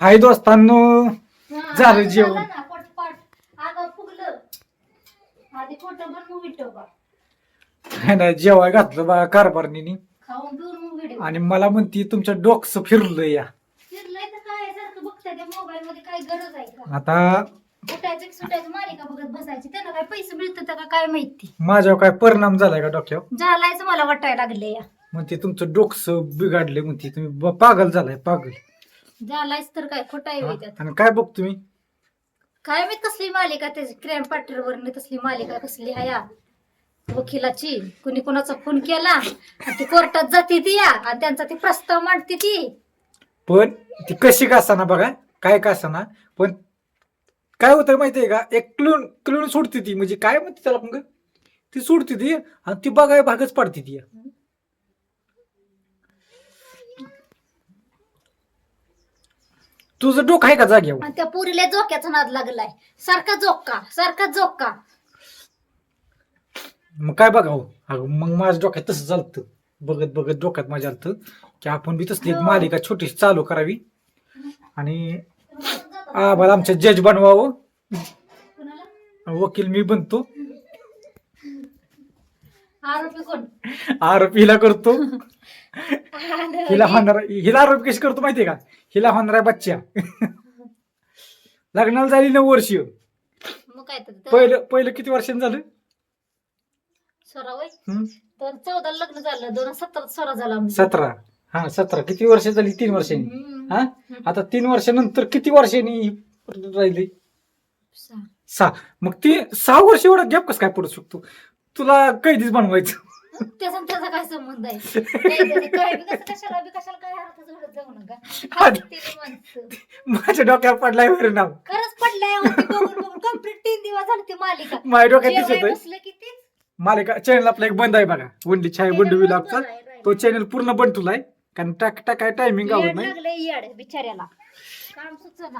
हाय दोस्तांनो. झालं जेवण. ना, पटपट. अगं फुगलं. आधी खोटं पण मग विटो बा. हाय ना जेवाय घातलं बा व्हिडिओ आणि मला म्हणती तुमचं डोकस फिरलं या. आता माझ्यावर काय परिणाम झालाय का डोक्यावर? झालायच मला वाटायला लागले म्हणते तुमचं डोकस बिघडले म्हणते. तुम्ही पागल झालाय पागल. झालायच तर काय? खोटा आहे? होय त्यात. आणि काय बघ तुम्ही काय मी कसली मालिका त्याची? क्राईम पार्टनर तसली मालिका कसली आहे या? वकिलाची. कुणी कोणाचा फोन केला आणि ती कोर्टात जाते ती या आणि त्यांचा ती प्रस्ताव मांडते ती. पण ती कशी का ना बघा? काय का ना पण काय होतं माहितीये का? एक क्लून क्लून सोडते ती. म्हणजे काय म्हणते त्याला मग ती सोडते ती आणि ती बघाय भागच पाडते ती. तुझं डोकं आहे का जाग्यावर आणि त्या पुरीला जोक्याचा नाद लागलाय. सारखा जोक्का सारखा जोक्का मग काय बघावं? अगं मग माझ्या डोक्यात तसं चालतं बघत बघत डोक्यात माझ्या आलतं की आपण बी तसली एक मालिका छोटीशी चालू करावी. आणि आम्हाला आमच्या जज बनवावं? वकील मी बनतो. आरोपी कोण? आरोप हिला करतो. हिला होणार हिला आरोप कशी करतो माहितीये का? हिला होणार आहे बच्चा. लग्नाला झाली नऊ वर्ष. मग काय तर पहिलं पहिलं किती वर्षांनी झालं? तर चौदा लग्न झालं. दोन हजार सतरा सोरा झाला आमचं. सतरा. हा सतरा. किती वर्ष झाली? तीन वर्षांनी. हम्म. हा? आता तीन वर्षानंतर किती वर्षांनी ही राहिली? सहा. सहा. मग ती सहा वर्ष एवढा गॅप कसं काय पडू शकतो? तुला कैदीच बनवायचं. त्याचा आणि त्याचा काय संबंध आहे? नाही, त्याचं काय बी कसं कशाला बी कशाला काय अर्थाचं घडत जाऊ नका. आधी- हसतील माणसं. माझ्या डोक्यावर पडलाय परिणाम खरंच पडलंय हो, ते बघून बघून. कंप्लीट तीन दिवस झाले ती मालिका. माझ्या डोक्यात दिसत जेवाय आहे बसलं की तीच. मालिका चॅनल आपला एक बंद आहे बघा. वंडी छाय बंडू विलापचा तो चॅनल पूर्ण बंद तुलाय. कारण टाक टाकाय टायमिंग आवड नाही. येड बिचाऱ्याला. काम सुचना.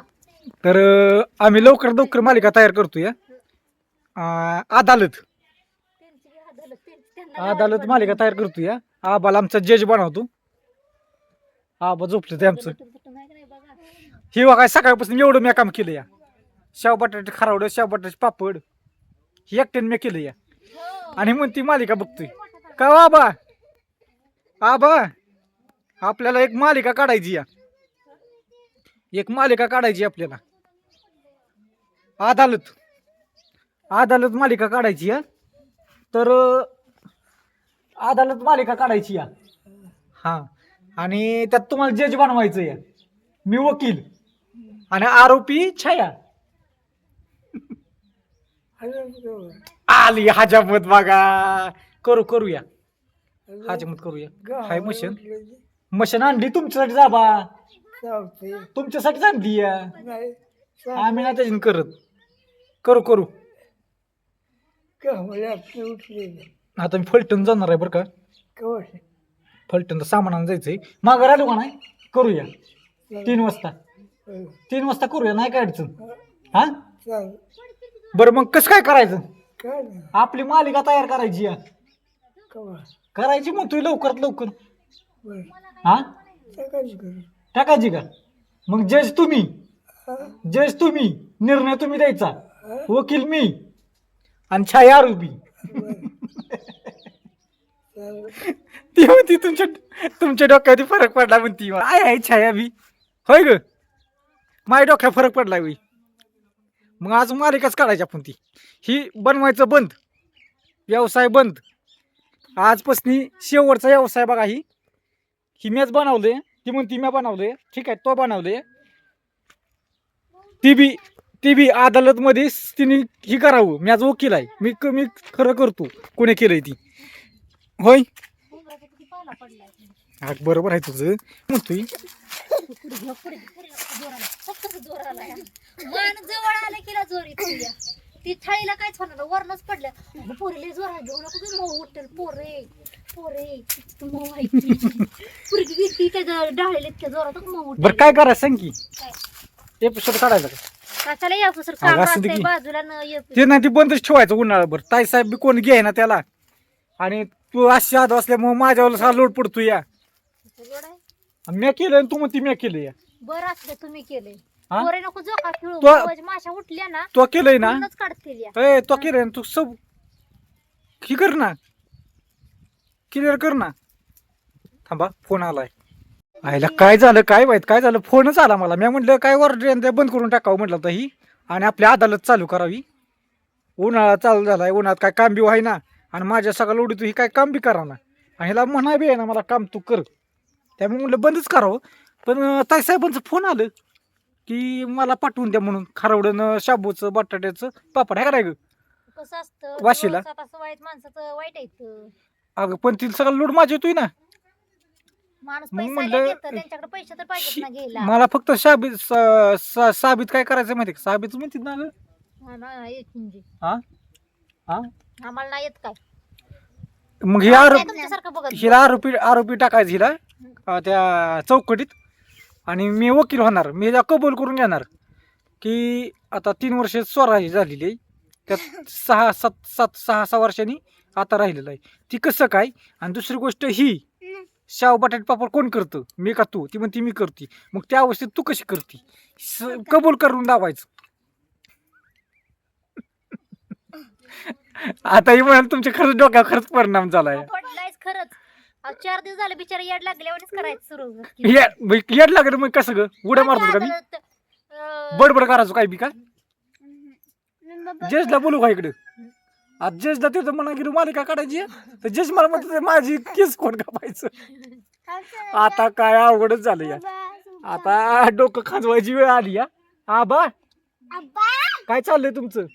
तर अं, आम्ही लवकर लवकर मालिका तयार करतोय अं, अदालत त्यांची बी अदालत, त्यां- त्यांना अदालत मालिका तयार करतोय आबाला आमचा जज बनवतो. आबा झोपले ते आमचं. तुटून तुटून आहे का नाही बघा. ही बघा सकाळपासून एवढं मी काम केलं या. शेव बटाटे खारावडं शेव बटाटे पापड. ही एकट्याने मी केलं या. आणि मग ती मालिका बघतोय. का हो आबा? आबा आपल्याला एक मालिका काढायची या. एक मालिका काढायची आपल्याला. अदालत अदालत मालिका काढायची या. तर अदालत मालिका काढायची या. हा. आणि त्यात तुम्हाला जज बनवायचं या मी वकील. आणि आरोपी छाया. आली हजामत बघा. करू करूया. हजामत करूया. हाय मशन. मशन आणली तुमच्यासाठी जाबा. तुमच्यासाठी आणली या. आम्ही नाही त्याच्यानं करत. करू करू. आता मी फलटण जाणार आहे बरं का. फलटणचं सामान आणून जायचंय. माघार आलो का नाही? करूया. तीन वाजता. तीन वाजता करूया नाही काय अडचण? हा? बरं मग कसं काय करायचं? आपली मालिका तयार करायची या. करायची मग तू लवकरात लवकर. हा? टाकायची का? मग जज तुम्ही. जज तुम्ही. निर्णय तुम्ही द्यायचा. वकील मी. आणि छाया आरोपी. ती होती तुमच्या तुमच्या डोक्यावरती फरक पडला म्हणती आय आहे छाया बी. होय ग. माझ्या डोक्यात फरक पडला बी मग आज मालिकाच काढायची आपण ती. ही बनवायचं बंद. व्यवसाय बंद. आजपासून शेवटचा व्यवसाय बघा ही. ही मॅच बनवले. ती म्हणती मी बनवले. ठीक आहे तो बनवले. ती बी ती बी अदालतमध्ये तिने ही करावं. मी आज वकील आहे. मी मी खरं करतो. कोणी केलंय ती. होय हा बरोबर आहे तुझं या. मान जवळ आलं की जोर. ती थाळीला काहीच होणार वरणच पडल्या अगं, पोरीला जोर आहे घेऊ नको की मऊ उठेल पोरे पोरे मऊ ती. पोरगी गेली त्याच्या डाळीला इतक्या जोरात मऊ उठेल. बरं काय करायचं सांग की काय? एपिसोड काढायचा का कशाला या सर काम अगं, असू दे असतंय की. बाजूला न ये ते नाही ती बंदच ठेवायचं उन्हाळाभर ताई साहेब बी कोण घे ना त्याला आणि तू अशी आद असल्यामुळे माझ्यावर हा लोड पडतो या. आहे? मी केलं आणि तू म्हणती मी केलं या. बरं असलं तुम्ही केले हा? पोरे नको जोका खेळू. तो- आवाज माशा उठल्या ना तो केलंय ना? पूर्णच काढतील या. ए तो केलंय ना? तू सब ही कर ना. क्लिअर कर ना. थांबा फोन आलाय. आईला काय झालं काय माहीत? काय झालं? फोनच आला मला. मी म्हटलं काय ऑर्डर बंद करून टाकावं म्हटलं होतं ही. आणि आपली अदालत चालू करावी. उन्हाळा चालू झालाय. उन्हाळ्यात काय काम बी व्हाय ना आणि माझ्या सगळं उडीत ही काय काम बी करा ना. आणि ह्याला म्हणा बी आहे ना मला काम तू कर. त्यामुळे म्हटलं बंदच करावं. पण अं, ताई साहेबांचं फोन आलं की मला पाठवून द्या म्हणून. खारवडं शाबूचं बटाट्याचं पापड आहे का नाही गं? कसं असतं? वाशीला? दिवसात असं वाईट माणसाचं वाईट आहे अगं पण तिला सगळं लोड माझी येतोय ना. माणूस मग पैसा म्हणलं- घेत त्यांच्याकडे पैसे तर पाहिजेत ना घ्यायला. मला फक्त साबित सा- सा- साबित काय करायचं माहिती का? साबित म्हणतात ना गं. हा ना, येत म्हणजे हा? हा? आम्हाला नाही येत काय? मग ही आरोप काय तुमच्यासारखं बघत हिला आरोपी आरोपी टाकायचं हिला अं, त्या चौकटीत. आणि मी वकील होणार मी हिला कबूल करून घेणार की आता तीन वर्ष स्वराजी झालेली आहे. त्यात सहा सात सात सहा सहा वर्षांनी आता राहिलेलं आहे. ती कसं काय? आणि दुसरी गोष्ट ही शाव बटाटे पापड कोण करतं? मी का तू? ती म्हणते मी करते. मग त्या अवस्थेत तू कशी करते? स- कबूल करून दावायचं आता ही म्हणाल तुमच्या खरंच डोक्यावर खरंच परिणाम झालाय. पडलायच खरंच. अहो, चार दिवस झाले बिचारा येड लागल्यावरच करायचं सुरू ये- मग येड लागलं मग कसं ग? उड्या मारतो का मी? बडबड करायचो काय बी का? जजला बोलू का इकडे? आज जजला तिथं म्हणा गेलो मालिका काढायची आहे, तर जज मला म्हणतो माझी केस कोण कापायचं? आता काय अवघडच झालं या. आता डोकं खाजवायची वेळ आली या. आबा! काय चाललंय तुमचं?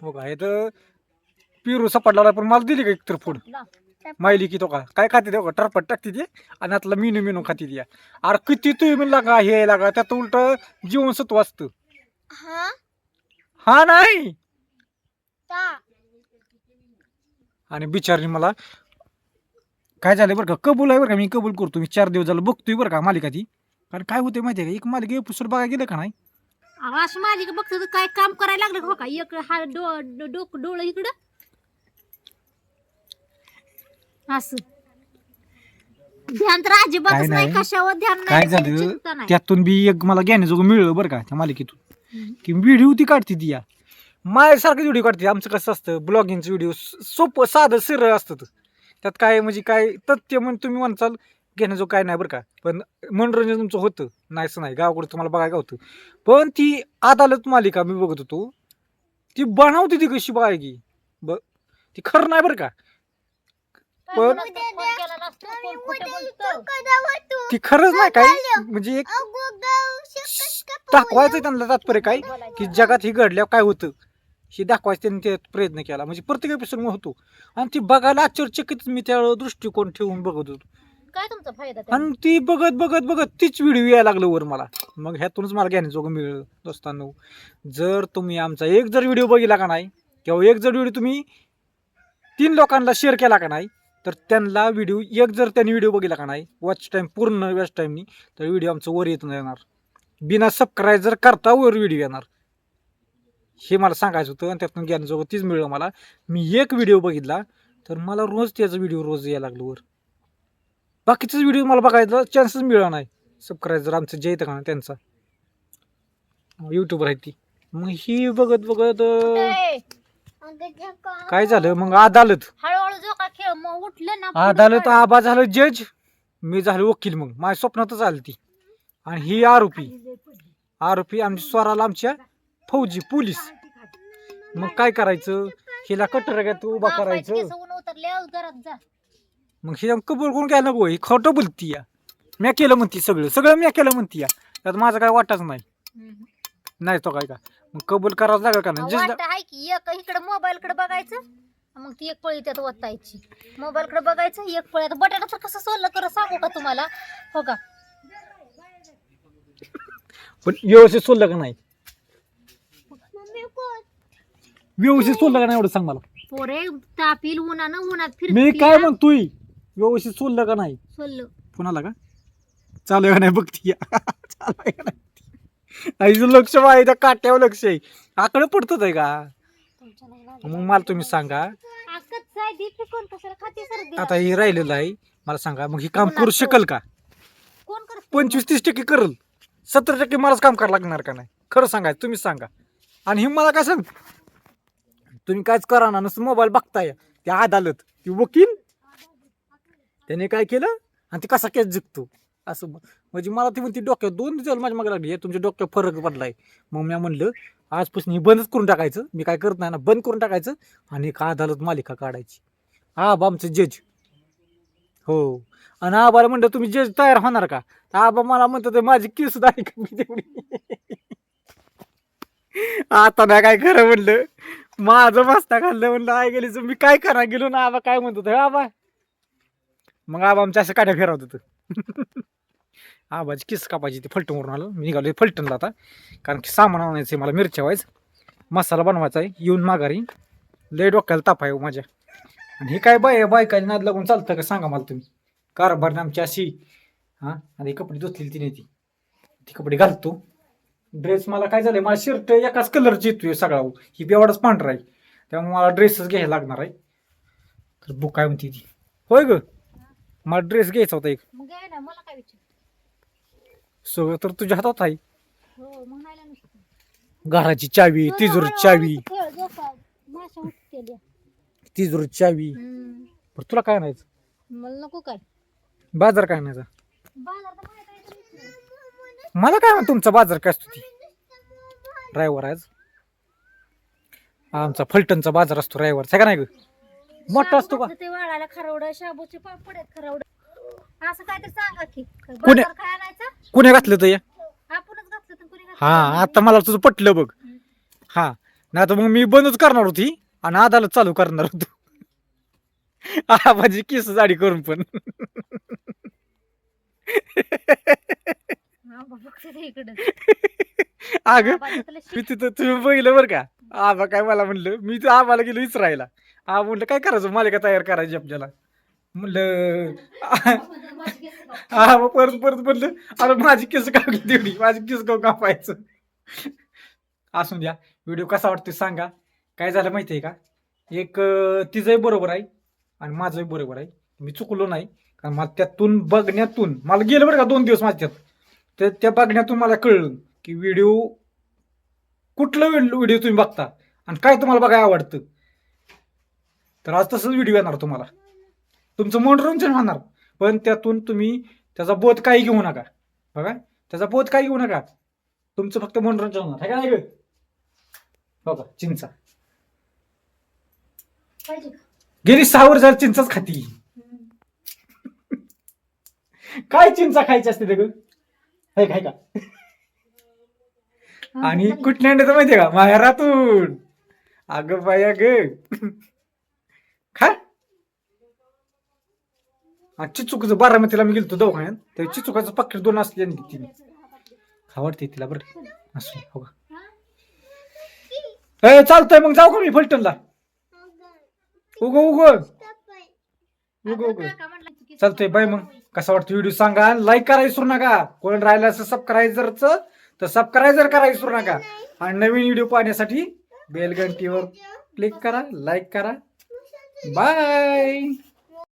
हो का हे तर पिरू सपाटला पण मला दिली का एकतर फूड? मायली की तो का? काय खाते ते टरपट टाकते ती आणि आतला मिनू मिनू खाते ती. अरे किती तुम्ही म्हणला का हे लागा त्यात उलट जीवनसत्व असतं. हा? नाही? आणि बिचारनी मला काय झालं बरं का? कबूल आहे बरं का? मी कबूल करतो. मी चार दिवस झालं बघतोय बरं का मालिका ती कारण काय होते माहिती आहे का? एक मालिका एपिसोड बघायला गेलं का नाही? अशी मालिका बघतो काय काम करायला लागलं हो का? एक हा डो डोक डोळं इकडं. असं. ध्यान तर काय अजिबातच नाही नाही. कशावर ध्यान काय नाही झालं? नाही. त्यातून बी एक मला ज्ञानेजोगं मिळलं बरं का त्या मालिकेतून. की व्हिडिओ ती काढते ती या. माझ्यासारखं व्हिडिओ काढते. आमचं कसं असतं ब्लॉगिंगचं व्हिडिओ सोपं साधं सरळ असतं. ते. त्यात काय म्हणजे काय तथ्य म्हणून तुम्ही म्हणसाल घेण्याजो काय नाही बरं का. पण मनोरंजन तुमचं होतं. नाहीच नाही. गावाकडे तुम्हाला बघायला होतं पण ती अदालत मालिका मी बघत होतो. ती बनवते ती कशी बघायची ब ती खरं नाही बरं का. पण-. ती खरंच नाही काय म्हणजे एक दाखवायचं त्यांना तात्पर्य काय. की जगात ही घडल्यावर काय होतं? हे दाखवायचं त्यांनी ते प्रयत्न केला. म्हणजे प्रत्येक एपिसोड होतो. आणि ती बघायला आश्चर्यचकित मी त्या दृष्टिकोन ठेवून बघत होतो. काय तुमचा फायदा त्यात? आणि ती बघत बघत बघत तीच व्हिडिओ यायला लागलं वर मला. मग ह्यातूनच मला घेण्याजोगं मिळलं दोस्तांनो. जर तुम्ही आमचा एक जर व्हिडिओ बघितला का नाही किंवा एक जर व्हिडिओ तुम्ही तीन लोकांना शेअर केला का नाही तर त्यांना व्हिडिओ एक जर त्यांनी व्हिडिओ बघितला का नाही वॉच टाईम पूर्ण वॉच टाईमनी तर व्हिडिओ आमचं वर येत नाही येणार. बिना सबस्क्राईब जर करता वर व्हिडिओ येणार. हे मला सांगायचं होतं आणि त्यातून ज्ञानजोगं तीच मिळलं मला. मी एक व्हिडिओ बघितला तर मला रोज त्याचा व्हिडिओ रोज यायला लागलो वर. बाकीचेच व्हिडिओ मला बघायला चान्सच मिळाला नाही. सबस्क्राईब जर आमचं जे येतं का त्यांचा. युट्यूबर आहे ती. मग ही बघत बघत काय झालं? मग अदालत. हळूहळू जो का खेळ मग उठलं ना पुढं अदालत. आबा झालं जज मी झालो वकील मग. माझ्या स्वप्नातच आली ती. आणि ही आरोपी. आरोपी आमच्या स्वराला आमच्या फौजी पोलीस. मग काय करायचं? हिला कटरग्यात उभा करायचं. मग ही कबूल करून घ्यायला नको ही खोटं बोलती या. म्या केलं म्हणती सगळं सगळं म्या केलं म्हणती या. त्यात माझं काय वाटाच नाही. हम्म. नाही तो काय का? मग कबूल करावं लागेल का नाही? वाटतं जज आहे की एक इकडे मोबाईल कडे बघायचं मग ती एक पळी त्यात ओतायची मोबाईल कडे बघायचं एक पळी. आता बटाटा कसं सोललं कर सांगू का तुम्हाला? हो का? पण व्यवस्थित सोडलं का नाही? व्यवस्थित सोडलं का नाही एवढं सांग मला? पोरे तापील उन्हानं उन्हात फिर मी काय म्हणतोय? व्यवस्थित सोडलं का नाही? सोललं पुन्हाला का? चालू आहे का नाही बघती? चालू आहे का नाही? आईचं लक्ष आहे त्या काट्यावर लक्ष आहे. आकडे पडतच आहे का. मग मला तुम्ही सांगा. आता हे राहिलेलं आहे. मला सांगा मग हे काम करू शकेल का? पंचवीस तीस टक्के करल. सत्तर टक्के मलाच काम करावं लागणार का नाही? खरं सांगायचं तुम्हीच सांगा. आणि हे मला काय सांग? तुम्ही कायच करा ना नुसतं मोबाईल बघताय. ते अदालत ती वकील त्याने काय केलं? आणि ते कसा केस जिंकतो? असं म्हणजे मला ती म्हणते डोक्यात दोन दिवस माझ्या मागे लागली तुमच्या डोक्यात फरक पडलाय. मग मी म्हणलं आजपासून हे बंदच करून टाकायचं. मी काय करत नाही ना बंद करून टाकायचं आणि एक अदालत मालिका काढायची. आबा आमचं जज. हो. आणि आबाला म्हणलं तुम्ही जज तयार होणार का? आबा मला म्हणतो ते माझी केस सुद्धा आहे आता ना काय खरं म्हणलं? माझं मस्ता खाल्लं म्हणलं आई गेली मी काय करा गेलो ना आबा काय म्हणतो? आबा मग आबा आमच्या असं काढ्या फिरवत होतं. आबाची किस कापायची ती फलटणवरून आलं. मी निघालो फलटणला आता. कारण की सामान आणायचं आहे मला मिरच्या व्हायचं. मसाला बनवायचा आहे. येऊन माघारी. लय डोक्याला ताप आहे हो माझ्या. आणि हे काय बाय बायकाने नाद लागून चालतं का? सांगा मला तुम्ही. कारभार आमची अशी. हां? आणि कपडे धुतलेली तिने ती. ती कपडे घालतो. ड्रेस मला काय झालं मला शर्ट एकाच कलरची येतोय सगळा हो. ही. बेवाडच पांढरा आहे. त्यामुळे मला ड्रेसच घ्यायला लागणार आहे. तर बुक काय म्हणते ती. होय ग? मला ड्रेस घ्यायचा होता एक. मग घ्या ना मला काय विचार? सगळं तर तुझ्या हातात आहे. हो घराची चावी तिजोरी चावी. माशा उठतेल्या तिजोरी चावी. हम्म. बरं तुला काय आणायचं? मला नको काय? बाजार काय आणायचा? बाजार तर माहीत आहे का विचार? मला काय म्हणतो तुमचा बाजार काय असतो ती? ड्रायव्हर आज. आमचा फलटणचा बाजार असतो ड्रायव्हरचा का नाही ग? मोठा असतो का शाबूचं ते वाळायला खरवड शाबूचे पापड आहेत खरवड. असं काय तर सांगा की. कोणी- बाजार काय आणायचा? कोणी घातलं आपणच घातलं तर कोणी घातलं? हा आता मला तुझं पटलं बघ. हा नाही तर मग मी बंदच करणार होती आणि अदालत चालू करणार होतो. माझी केस जाडी करून पण. हा, बघ ते इकडं. अगं मी तिथं तुम्ही बघितलं बरं का? आबा काय मला म्हणलं? मी तर आबाला गेलो विचारायला आ म्हणलं काय करायचं? मालिका तयार करायची आपल्याला म्हणलं हा मग परत परत म्हणलं अरे माझी केस कापली तेवढी माझी केस गाव कापायचं. असून द्या. व्हिडिओ कसा वाटतो सांगा. काय झालं माहिती आहे का? एक तिचंही बरोबर आहे आणि माझंही बरोबर आहे. मी चुकलो नाही. कारण मला त्यातून बघण्यातून मला गेलं बरं का दोन दिवस माझ्यात. तर त्या बघण्यातून मला कळलं की व्हिडिओ कुठलं व्हिडिओ तुम्ही बघता? आणि काय तुम्हाला बघायला आवडतं? तर आज तसंच व्हिडिओ येणार तुम्हाला. तुमचं मनोरंजन होणार. पण त्यातून तुम्ही त्याचा बोध काही घेऊ नका. बघा त्याचा बोध काही घेऊ नका. तुमचं फक्त मनोरंजन होणार. आहे का नाही हो का चिंचा? गेली सहा वर्ष चिंचाच खाती. काय चिंचा खायची असते ते ग? हाय काय का? आणि. कुठल्या अंड्याचं माहितीये का? माहेरातून. अगं बाया ग खा. चिचुकाचं बारामतीला मी गेलतो दवाखान्यात. त्या चिचुकाचं पाकिट दोन असले आणि तिने आवडते तिला बरं. असू हो का? ए चालतंय मग जाऊ का मी फलटणला? उग उग. उग उग. चालतंय बाय मग. कसा वाटतो व्हिडिओ सांगा. लाईक करायला विसरू नका. कोण राहिलं असं सबस्क्रायझरचं तर सबस्क्रायझर करायला विसरू नका. आणि नवीन व्हिडिओ पाहण्यासाठी बेल घंटीवर क्लिक करा लाईक करा. बाय